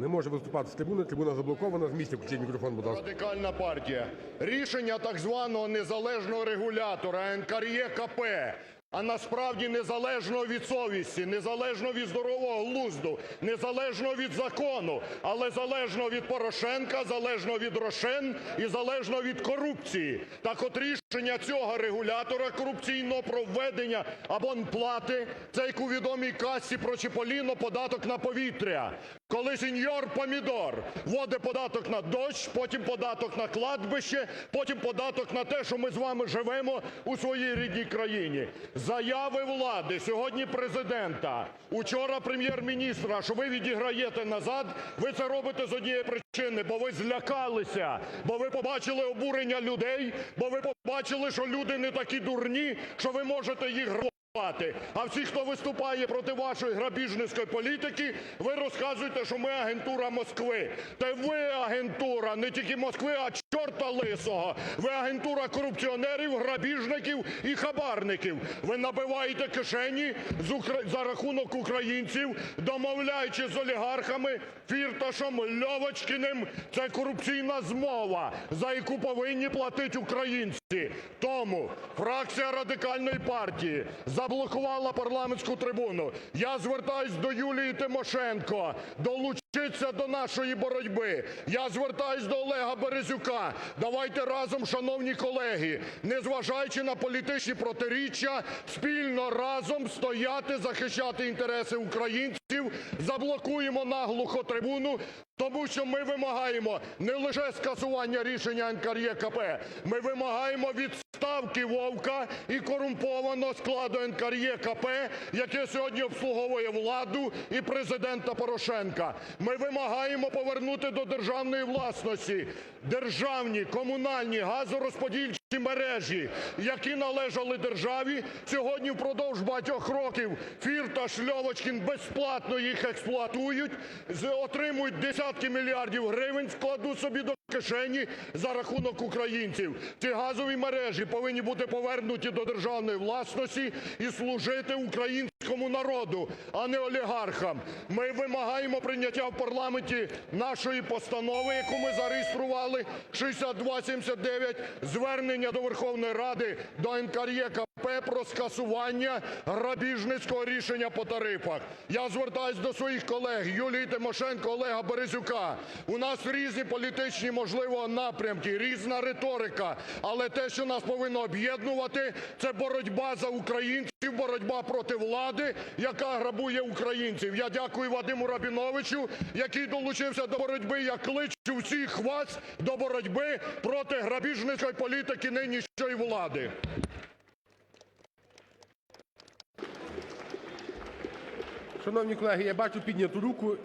Не може виступати з трибуни, трибуна заблокована. З місця включіть мікрофон, будь ласка. Радикальна партія. Рішення так званого незалежного регулятора НКРЕКП, а насправді незалежного від совісті, незалежного від здорового глузду, незалежного від закону, але залежного від Порошенка, залежного від Рошен і залежного від корупції. Так от рішення цього регулятора корупційного про введення абонплати, це як у відомій касі про Чіполіно податок на повітря. Коли сеньор Помідор вводить податок на дощ, потім податок на кладбище, потім податок на те, що ми з вами живемо у своїй рідній країні. Заяви влади, сьогодні Президента, учора Прем'єр-міністра, що ви відіграєте назад, ви це робите з однієї причини, бо ви злякалися, бо ви побачили обурення людей, бо ви побачили, що люди не такі дурні, що ви можете їх. А всі, хто виступає проти вашої грабіжницької політики, ви розказуєте, що ми агентура Москви. Та ви агентура не тільки Москви, а чорта лисого. Ви агентура корупціонерів, грабіжників і хабарників. Ви набиваєте кишені з Укра... за рахунок українців, домовляючись з олігархами Фірташем, Льовочкіним. Це корупційна змова, за яку повинні платити українці. Тому фракція Радикальної партії заблокувала парламентську трибуну. Я звертаюсь до Юлії Тимошенко долучитися до нашої боротьби. Я звертаюсь до Олега Березюка. Давайте разом, шановні колеги, незважаючи на політичні протиріччя, спільно разом стояти, захищати інтереси українців. Заблокуємо наглухо трибуну. Тому що ми вимагаємо не лише скасування рішення НКРЕКП, ми вимагаємо відставки Вовка і корумпованого складу НКРЕКП, яке сьогодні обслуговує владу і Президента Порошенка. Ми вимагаємо повернути до державної власності державні комунальні газорозподільчі мережі, які належали державі. Сьогодні впродовж багатьох років Фірташ, Льовочкін безплатно їх експлуатують, отримують десятки мільярдів гривень, складуть собі до кишені за рахунок українців. Ці газові мережі повинні бути повернуті до державної власності і служити українському народу, а не олігархам. Ми вимагаємо прийняття в парламенті нашої постанови, яку ми зареєстрували, 6279, звернення до Верховної Ради, до НКРЕКП про скасування грабіжницького рішення по тарифах. Я звертаюсь до своїх колег Юлії Тимошенко, Олега Березюка. У нас різні політичні, можливо, напрямки, різна риторика, але те, що нас повинно об'єднувати, це боротьба за українців, боротьба проти влади, яка грабує українців. Я дякую Вадиму Рабіновичу, який долучився до боротьби. Я кличу всіх вас до боротьби проти грабіжницької політики нинішньої влади. Шановні колеги, я бачу підняту руку.